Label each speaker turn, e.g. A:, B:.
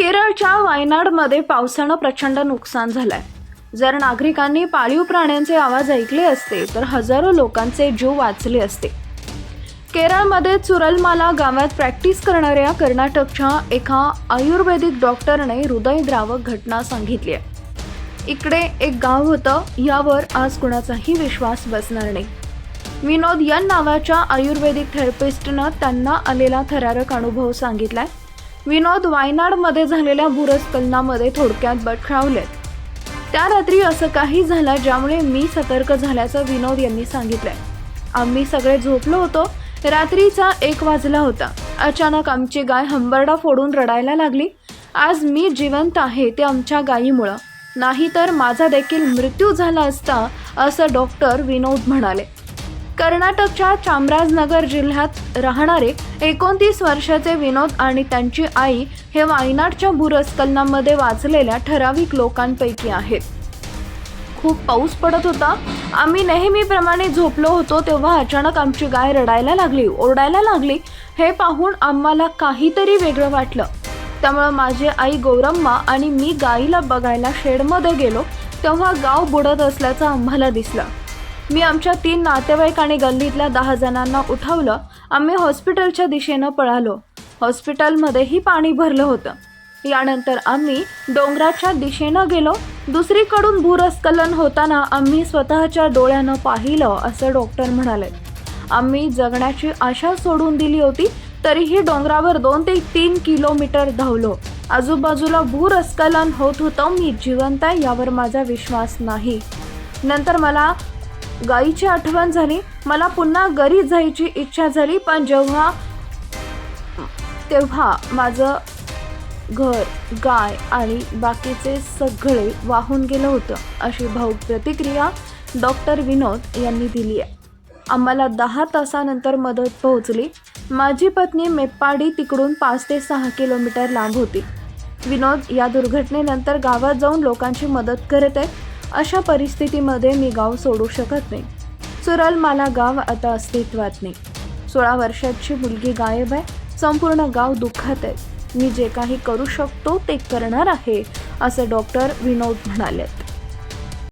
A: केरळच्या वायनाडमध्ये पावसानं प्रचंड नुकसान झालंय. जर नागरिकांनी पाळीव प्राण्यांचे आवाज ऐकले असते तर हजारो लोकांचे जीव वाचले असते. केरळमध्ये चुरलमाला गावात प्रॅक्टिस करणाऱ्या कर्नाटकच्या एका आयुर्वेदिक डॉक्टरने हृदयद्रावक घटना सांगितली आहे. इकडे एक गाव होतं यावर आज कुणाचाही विश्वास बसणार नाही. विनोद या नावाच्या आयुर्वेदिक थेरपिस्टनं त्यांना आलेला थरारक अनुभव सांगितलाय. विनोद वायनाडमध्ये झालेल्या भूरस्खलनामध्ये थोडक्यात बटखावलेत त्या रात्री असं काही झालं ज्यामुळे मी सतर्क झाल्याचं विनोद यांनी सांगितलंय. आम्ही सगळे झोपलो होतो. रात्रीचा एक वाजला होता. अचानक आमची गाय हंबरडा फोडून रडायला लागली. आज मी जिवंत आहे ते आमच्या गायीमुळं. नाहीतर माझा देखील मृत्यू झाला असता असं डॉक्टर विनोद म्हणाले. कर्नाटकच्या चामराजनगर जिल्ह्यात राहणारे एकोणतीस वर्षाचे विनोद आणि त्यांची आई हे वायनाडच्या भूरस्खलनामध्ये वाचलेल्या ठराविक लोकांपैकी आहेत. खूप पाऊस पडत होता. आम्ही नेहमीप्रमाणे झोपलो होतो तेव्हा अचानक आमची गाय रडायला लागली ओरडायला लागली. हे पाहून आम्हाला काहीतरी वेगळं वाटलं. त्यामुळं माझी आई गौरम्मा आणि मी गाईला बघायला शेडमध्ये गेलो. तेव्हा गाव बुडत असल्याचं आम्हाला दिसलं. मी आमच्या तीन नातेवाईक आणि गल्लीतल्या दहा जणांना उठवलं आम्ही हॉस्पिटलच्या दिशेनं पळालो. हॉस्पिटलमध्येही पाणी भरलं होतं. यानंतर आम्ही डोंगराच्या दिशेनं गेलो. दुसरीकडून भूरस्खलन होताना आम्ही स्वतःच्या डोळ्यानं पाहिलं असं डॉक्टर म्हणाले. आम्ही जगण्याची आशा सोडून दिली होती तरीही डोंगरावर दोन ते तीन किलोमीटर धावलो. आजूबाजूला भूरस्खलन होत होतं मी जिवंत आहे यावर माझा विश्वास नाही. नंतर मला गाईची आठवण झाली. मला पुन्हा घरी जायची इच्छा झाली पण जेव्हा तेव्हा माझं घर गाय आणि बाकीचे सगळे वाहून गेलं होतं अशी भाऊक प्रतिक्रिया डॉक्टर विनोद यांनी दिली आहे. आम्हाला दहा तासानंतर मदत पोहोचली. माझी पत्नी मेप्पाडी तिकडून पाच ते सहा किलोमीटर लांब होती. विनोद या दुर्घटनेनंतर गावात जाऊन लोकांची मदत करत आहे. अशा परिस्थितीमध्ये मी गाव सोडू शकत नाही. सुरल मला गाव आता अस्तित्वात नाही. सोळा वर्षाची मुलगी गायब आहे. संपूर्ण गाव दुःखात आहे. मी जे काही करू शकतो ते करणार आहे असं डॉक्टर विनोद म्हणालेत.